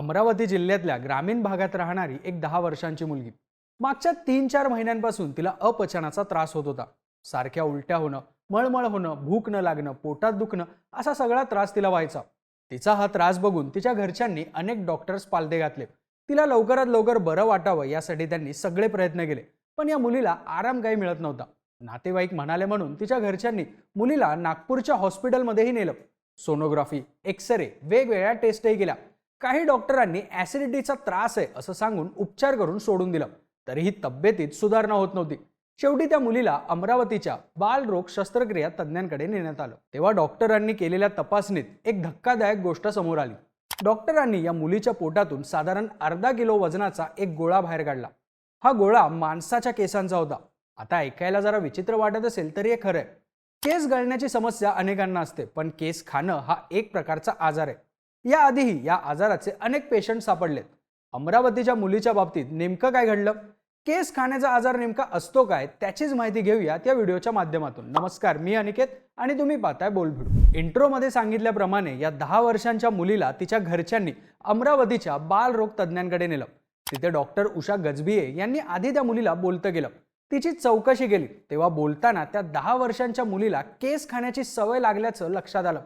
अमरावती जिल्ह्यातल्या ग्रामीण भागात राहणारी एक दहा वर्षांची मुलगी. मागच्या तीन चार महिन्यांपासून तिला अपचनाचा त्रास होत होता. सारख्या उलट्या होणं मळमळ होणं भूक न लागणं पोटात दुखणं असा सगळा त्रास तिला व्हायचा. तिचा हा त्रास बघून तिच्या घरच्यांनी अनेक डॉक्टर्स पालदे घातले. तिला लवकरात लवकर बरं वाटावं यासाठी त्यांनी सगळे प्रयत्न केले. पण या मुलीला आराम काही मिळत नव्हता. नातेवाईक म्हणाले म्हणून तिच्या घरच्यांनी मुलीला नागपूरच्या हॉस्पिटलमध्येही नेलं. सोनोग्राफी एक्सरे वेगवेगळ्या टेस्टही केल्या. काही डॉक्टरांनी ॲसिडिटीचा त्रास आहे असं सांगून उपचार करून सोडून दिलं. तरीही तब्येतीत सुधारणा होत नव्हती. शेवटी त्या मुलीला अमरावतीच्या बालरोग शस्त्रक्रिया तज्ज्ञांकडे नेण्यात आलं. तेव्हा डॉक्टरांनी केलेल्या तपासणीत एक धक्कादायक गोष्ट समोर आली. डॉक्टरांनी या मुलीच्या पोटातून साधारण अर्धा किलो वजनाचा एक गोळा बाहेर काढला. हा गोळा माणसाच्या केसांचा होता. आता ऐकायला जरा विचित्र वाटत असेल तरी हे खरं आहे केस गळण्याची समस्या अनेकांना असते पण केस खाणं हा एक प्रकारचा आजार आहे. याआधीही या आजाराचे अनेक पेशंट सापडलेत. अमरावतीच्या मुलीच्या बाबतीत नेमकं काय घडलं? केस खाण्याचा आजार नेमका असतो काय? त्याचीच माहिती घेऊया त्या व्हिडिओच्या माध्यमातून. नमस्कार मी अनिकेत आणि तुम्ही पाहताय बोलभिडू. इंट्रोमध्ये सांगितल्याप्रमाणे या दहा वर्षांच्या मुलीला तिच्या घरच्यांनी अमरावतीच्या बालरोग तज्ज्ञांकडे नेलं. तिथे डॉक्टर उषा गजबिये यांनी आधी त्या मुलीला बोलतं गेलं तिची चौकशी केली. तेव्हा बोलताना त्या दहा वर्षांच्या मुलीला केस खाण्याची सवय लागल्याचं लक्षात आलं.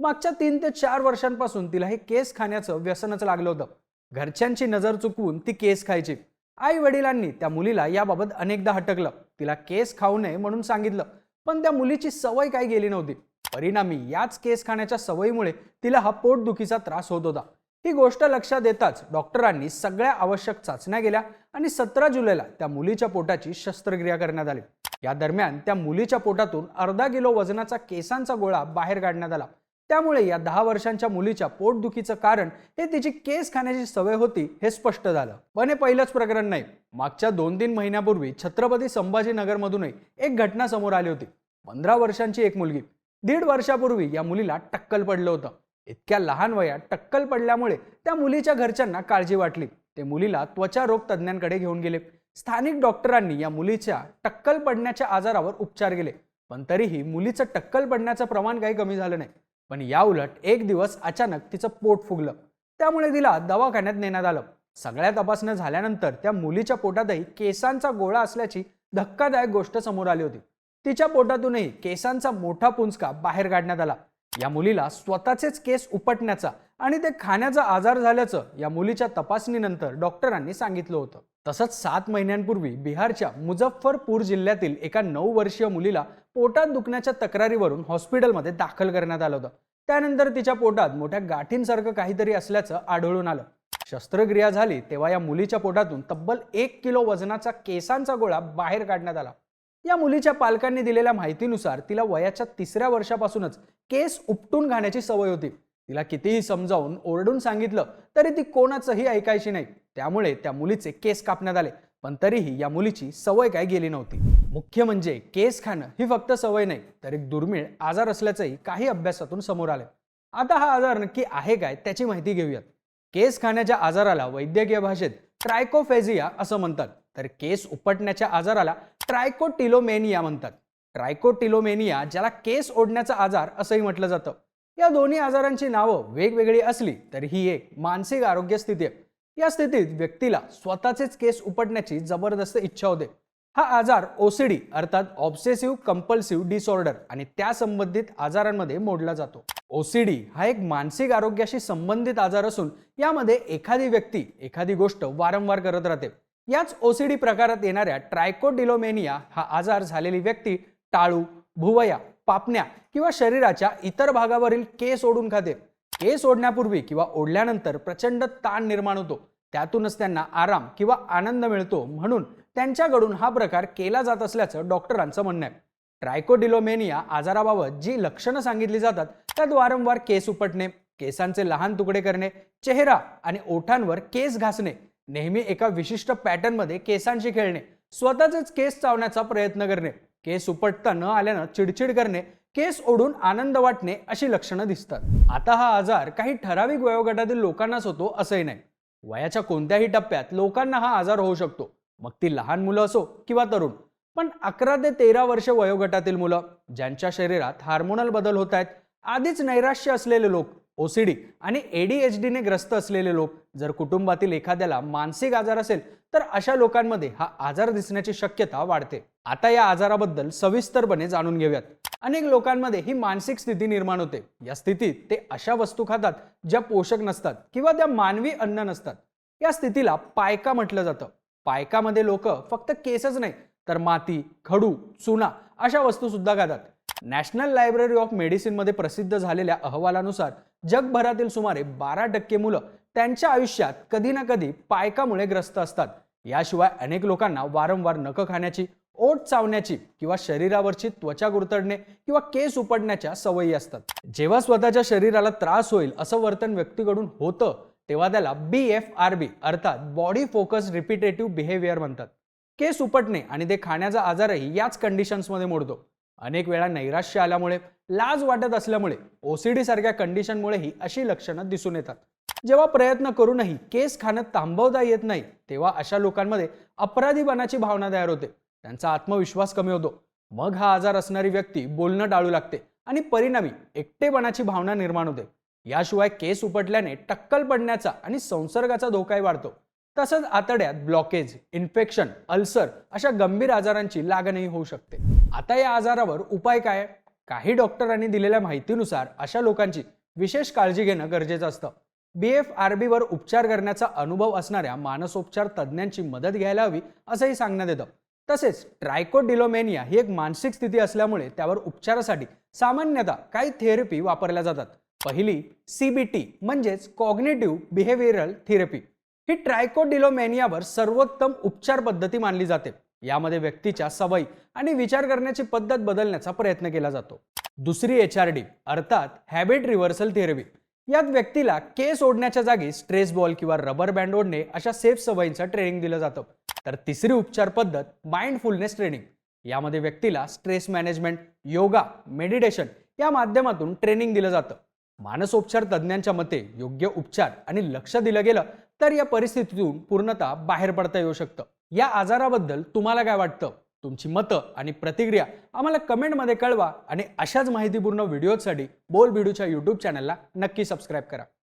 मागच्या तीन ते चार वर्षांपासून तिला हे केस खाण्याचं व्यसनच लागलं होतं. घरच्यांची नजर चुकवून ती केस खायची. आई वडिलांनी त्या मुलीला याबाबत अनेकदा हटकलं. तिला केस खाऊ नये म्हणून सांगितलं. पण त्या मुलीची सवय काही गेली नव्हती. परिणामी याच केस खाण्याच्या सवयीमुळे तिला हा पोटदुखीचा त्रास होत होता. ही गोष्ट लक्षात येताच डॉक्टरांनी सगळ्या आवश्यक चाचण्या केल्या आणि सतरा जुलैला त्या मुलीच्या पोटाची शस्त्रक्रिया करण्यात आली. या दरम्यान त्या मुलीच्या पोटातून अर्धा किलो वजनाचा केसांचा गोळा बाहेर काढण्यात आला. त्यामुळे या दहा वर्षांच्या मुलीच्या पोटदुखीचं कारण हे तिची केस खाण्याची सवय होती हे स्पष्ट झालं. पण हे पहिलंच प्रकरण नाही. मागच्या दोन तीन महिन्यापूर्वी छत्रपती संभाजीनगरमधूनही एक घटना समोर आली होती. पंधरा वर्षांची एक मुलगी. दीड वर्षापूर्वी या मुलीला टक्कल पडलं होतं. इतक्या लहान वयात टक्कल पडल्यामुळे त्या मुलीच्या घरच्यांना काळजी वाटली. ते मुलीला त्वचा रोग तज्ज्ञांकडे घेऊन गेले. स्थानिक डॉक्टरांनी या मुलीच्या टक्कल पडण्याच्या आजारावर उपचार केले. पण तरीही मुलीचं टक्कल पडण्याचं प्रमाण काही कमी झालं नाही. पण या उलट एक दिवस अचानक तिचं पोट फुगलं. त्यामुळे तिला दवाखान्यात नेण्यात आलं. सगळ्या तपासण्या झाल्यानंतर त्या मुलीच्या पोटातही केसांचा गोळा असल्याची धक्कादायक गोष्ट समोर आली होती. तिच्या पोटातूनही केसांचा मोठा पुंजका बाहेर काढण्यात आला. या मुलीला स्वतःचेच केस उपटण्याचा आणि ते खाण्याचा आजार झाल्याचं या मुलीच्या तपासणीनंतर डॉक्टरांनी सांगितलं होतं. तसंच सात महिन्यांपूर्वी बिहारच्या मुझफ्फरपूर जिल्ह्यातील एका नऊ वर्षीय मुलीला पोटात दुखण्याच्या तक्रारीवरून हॉस्पिटलमध्ये दाखल करण्यात आलं होतं. त्यानंतर तिच्या पोटात मोठ्या गाठींसारखं काहीतरी असल्याचं आढळून आलं. शस्त्रक्रिया झाली तेव्हा या मुलीच्या पोटातून तब्बल एक किलो वजनाचा केसांचा गोळा बाहेर काढण्यात आला. या मुलीच्या पालकांनी दिलेल्या माहितीनुसार तिला वयाच्या तिसऱ्या वर्षापासूनच केस उपटून घाण्याची सवय होती. तिला कितीही समजावून ओरडून सांगितलं तरी ती कोणाचंही ऐकायची नाही. त्यामुळे त्या मुलीचे केस कापण्यात आले. पण तरीही या मुलीची सवय काय गेली नव्हती. मुख्य म्हणजे केस खाणं ही फक्त सवय नाही तर एक दुर्मिळ आजार असल्याचंही काही अभ्यासातून समोर आलं. आता हा आजार नक्की आहे काय त्याची माहिती घेऊयात. केस खाण्याच्या आजाराला वैद्यकीय भाषेत ट्रायकोफेझिया असं म्हणतात. तर केस उपटण्याच्या आजाराला ट्रायकोटिलोमेनिया म्हणतात. ट्रायकोटिलोमेनिया ज्याला केस ओढण्याचा आजार असंही म्हटलं जातं. या दोन्ही आजारांची नावं वेगवेगळी असली तरी ही एक मानसिक आरोग्य स्थिती आहे. या स्थितीत व्यक्तीला स्वतःचेच केस उपटण्याची जबरदस्त इच्छा होते. हा आजार ओसीडी अर्थात ऑब्सेसिव्ह कंपल्सिव्ह डिसऑर्डर आणि त्या संबंधित आजारांमध्ये मोडला जातो. ओसीडी हा एक मानसिक आरोग्याशी संबंधित आजार असून यामध्ये एखादी व्यक्ती एखादी गोष्ट वारंवार करत राहते. याच ओसीडी प्रकारात येणाऱ्या ट्रायकोडिलोमेनिया हा आजार झालेली व्यक्ती टाळू भुवया पापण्या किंवा शरीराच्या इतर भागावरील केस ओढून खाते. केस ओढण्यापूर्वी किंवा ओढल्यानंतर प्रचंड ताण निर्माण होतो. त्यातूनच त्यांना आराम किंवा आनंद मिळतो म्हणून त्यांच्याकडून हा प्रकार केला जात असल्याचं डॉक्टरांचं म्हणणं आहे. ट्रायकोडिलोमेनिया आजाराबाबत जी लक्षणं सांगितली जातात त्यात वारंवार केस उपटणे केसांचे लहान तुकडे करणे चेहरा आणि ओठांवर केस घासणे नेहमी एका विशिष्ट पॅटर्नमध्ये केसांशी खेळणे स्वतःचेच केस चावण्याचा प्रयत्न करणे केस उपटता न आल्यानं चिडचिड करणे केस ओढून आनंद वाटणे अशी लक्षणं दिसतात. आता हा आजार काही ठराविक वयोगटातील लोकांनाच होतो असंही नाही. वयाच्या कोणत्याही टप्प्यात लोकांना हा आजार होऊ शकतो. मग ती लहान मुलं असो किंवा तरुण. पण अकरा ते तेरा वर्ष वयोगटातील मुलं ज्यांच्या शरीरात हार्मोनल बदल होत आहेत आधीच नैराश्य असलेले लोक ओसीडी आणि एडीएचडीने ग्रस्त असलेले लोक जर कुटुंबातील एखाद्याला मानसिक आजार असेल तर अशा लोकांमध्ये हा आजार दिसण्याची शक्यता वाढते. आता या आजाराबद्दल सविस्तरपणे जाणून घेऊयात. अनेक लोकांमध्ये ही मानसिक स्थिती निर्माण होते. या स्थितीत ते अशा वस्तू खातात ज्या पोषक नसतात किंवा त्या मानवी अन्न नसतात. या स्थितीला पायका म्हटलं जातं. पायकामध्ये लोक फक्त केसच नाही तर माती खडू चुना अशा वस्तू सुद्धा खातात. नॅशनल लायब्ररी ऑफ मेडिसिनमध्ये प्रसिद्ध झालेल्या अहवालानुसार जगभरातील सुमारे बारा टक्के मुलं त्यांच्या आयुष्यात कधी ना कधी पायकामुळे ग्रस्त असतात. याशिवाय अनेक लोकांना वारंवार नखं खाण्याची ओठ चावण्याची किंवा शरीरावरची त्वचा गुरतडणे किंवा केस उपडण्याच्या सवयी असतात. जेव्हा स्वतःच्या शरीराला त्रास होईल असं वर्तन व्यक्तीकडून होतं तेव्हा त्याला बी एफ आर बी अर्थात बॉडी फोकस रिपिटेटिव्ह बिहेवियर म्हणतात. केस उपटणे आणि ते खाण्याचा आजारही याच कंडिशन्समध्ये मोडतो. अनेक वेळा नैराश्य आल्यामुळे लाज वाटत असल्यामुळे ओसीडी सारख्या कंडिशनमुळेही अशी लक्षणं दिसून येतात. जेव्हा प्रयत्न करूनही केस खाणं थांबवता येत नाही तेव्हा अशा लोकांमध्ये अपराधीपणाची भावना तयार होते. त्यांचा आत्मविश्वास कमी होतो. मग हा आजार असणारी व्यक्ती बोलणं टाळू लागते आणि परिणामी एकटेपणाची भावना निर्माण होते. याशिवाय केस उपटल्याने टक्कल पडण्याचा आणि संसर्गाचा धोकाही वाढतो. तसंच आतड्यात ब्लॉकेज इन्फेक्शन अल्सर अशा गंभीर आजारांची लागणही होऊ शकते. आता या आजारावर उपाय काय? काही डॉक्टरांनी दिलेल्या माहितीनुसार अशा लोकांची विशेष काळजी घेणं गरजेचं असतं. बी एफ आर बीवर उपचार करण्याचा अनुभव असणाऱ्या मानसोपचार तज्ज्ञांची मदत घ्यायला हवी असंही सांगण्यात येतं. तसेच ट्रायकोडिलोमेनिया ही एक मानसिक स्थिती असल्यामुळे त्यावर उपचारासाठी सामान्यतः काही थेरपी वापरल्या जातात. पहिली सीबीटी म्हणजेच कॉग्नेटिव्ह बिहेवियरल थेरपी. ही ट्रायकोडिलोमेनियावर सर्वोत्तम उपचार पद्धती मानली जाते. यामध्ये व्यक्तीच्या सवयी आणि विचार करण्याची पद्धत बदलण्याचा प्रयत्न केला जातो. दुसरी एच आर डी अर्थात हॅबिट रिव्हर्सल थेरपी यात व्यक्तीला केस ओढण्याच्या जागी स्ट्रेस बॉल किंवा रबर बँड ओढणे अशा सेफ सवयींचं ट्रेनिंग दिलं जातं. तर तिसरी उपचार पद्धत माइंडफुलनेस ट्रेनिंग यामध्ये व्यक्तीला स्ट्रेस मॅनेजमेंट योगा मेडिटेशन या माध्यमातून ट्रेनिंग दिलं जातं. मानसोपचार तज्ज्ञांच्या मते योग्य उपचार आणि लक्ष दिलं गेलं तर या परिस्थितीतून पूर्णतः बाहेर पडता येऊ शकतं. या आजाराबद्दल तुम्हाला काय वाटतं? तुमची मतं आणि प्रतिक्रिया आम्हाला कमेंटमध्ये कळवा आणि अशाच माहितीपूर्ण व्हिडिओसाठी बोल बिडूच्या यूट्यूब चॅनलला नक्की सबस्क्राईब करा.